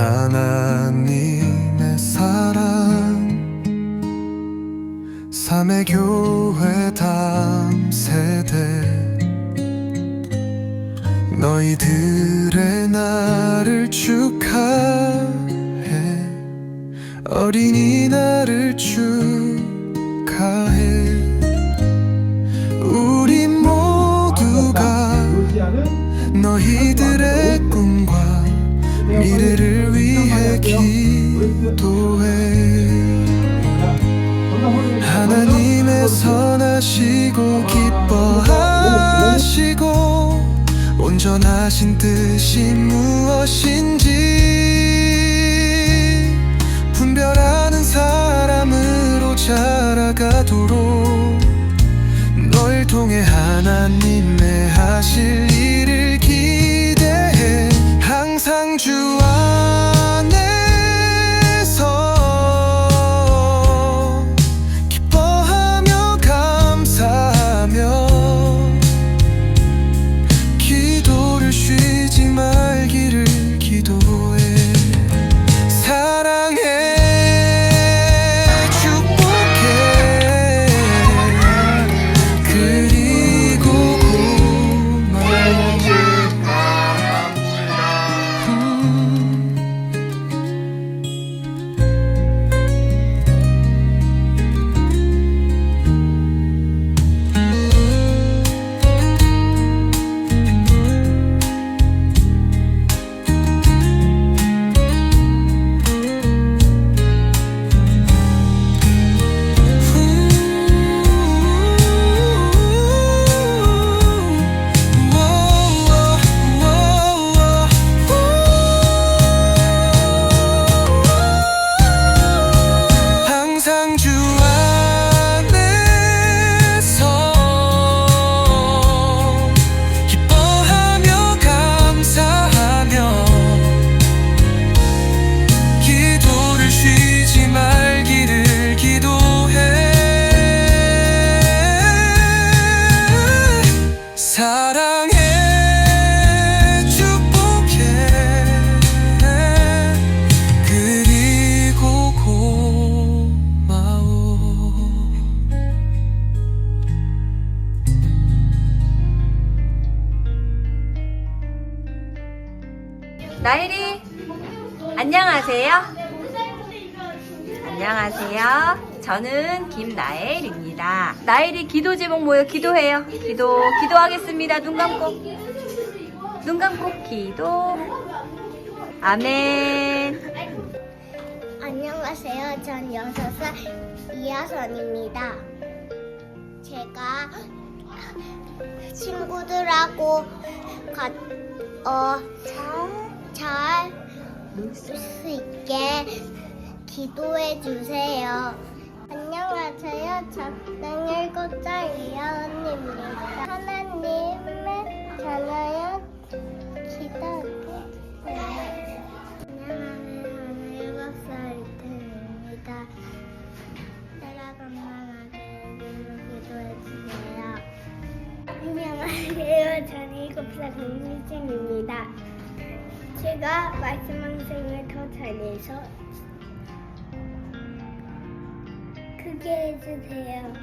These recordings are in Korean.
하나님의 사랑. 삼의 교회 다음 세대. 너희들의 날을 축하해. 어린이날을 축하해. 우리 모두가 너희들의 꿈과 미래를 기도해. 하나님의 선하시고 기뻐하시고 온전하신 뜻이 무엇인지 분별하는 사람으로 자라가도록 널 통해 하나님의 하실 일을 나일이 안녕하세요. 안녕하세요. 저는 김나엘입니다. 나엘이 기도 제목 뭐예요? 기도해요. 기도 기도하겠습니다. 눈 감고 눈 감고 기도. 아멘. 안녕하세요. 전 6살 이하선입니다. 제가 친구들하고 가, 어, 잘, 놀수 있게 기도해 주세요. 안녕하세요. 저는 7살 이하선입니다. 하나님의 자녀여 기도해 주세요. 안녕하세요. 일곱 살 이태입니다. 사랑한마마게 기도해 주세요. 안녕하세요. 저는 일곱 살 강민진입니다. 제가 말씀 방송을 더 잘해서 크게 해주세요.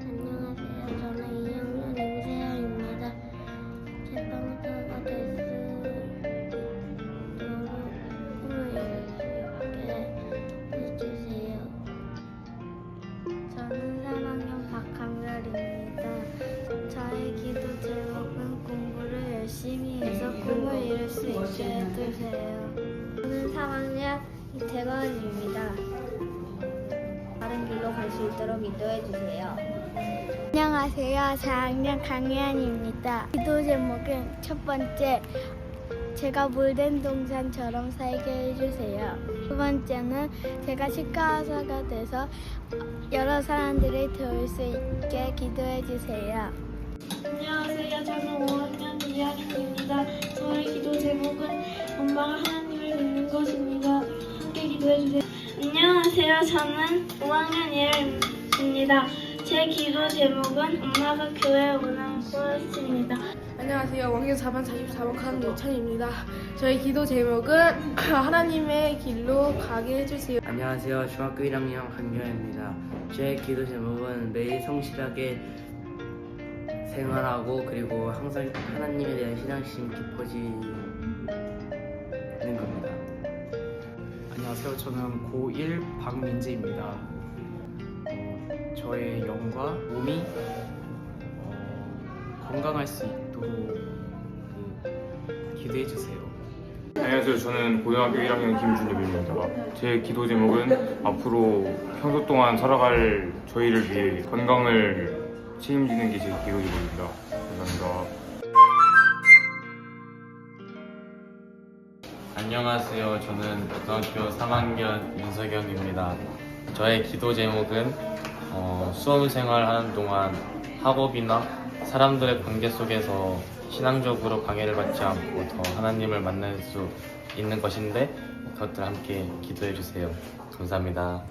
안녕하세요. 이태건입니다. 다른 길로 갈 수 있도록 인도해 주세요. 안녕하세요. 4학년 강혜안입니다. 기도 제목은 첫 번째 제가 물된 동산처럼 살게 해주세요. 두 번째는 제가 치과의사가 돼서 여러 사람들을 도울 수 있게 기도해 주세요. 안녕하세요. 저는 5학년 이하린입니다. 저의 기도 제목은 엄마가 하나님을 믿는 것입니다. 함께 기도해 주세요. 안녕하세요. 저는 5학년 이하린입니다. 제 기도 제목은 엄마가 교회에 오는 것입니다. 안녕하세요. 왕년 4반 44번 칸 노찬입니다. 저희 기도 제목은 하나님의 길로 가게 해주세요. 안녕하세요. 중학교 1학년 강경입니다. 제 기도 제목은 매일 성실하게 생활하고 그리고 항상 하나님에 대한 신앙심 깊어지 안녕하세요. 저는 고1 박민재입니다. 어, 저의 영과 몸이 어, 건강할 수 있도록 그, 기도해 주세요. 안녕하세요. 저는 고등학교 1학년 김준엽입니다. 제 기도 제목은 앞으로 평소 동안 살아갈 저희를 위해 건강을 책임지는 게 제 기도 제목입니다. 감사합니다. 안녕하세요. 저는 고등학교 3학년 윤석영입니다. 저의 기도 제목은 어, 수험생활 하는 동안 학업이나 사람들의 관계 속에서 신앙적으로 방해를 받지 않고 더 하나님을 만날 수 있는 것인데 그것들 함께 기도해 주세요. 감사합니다.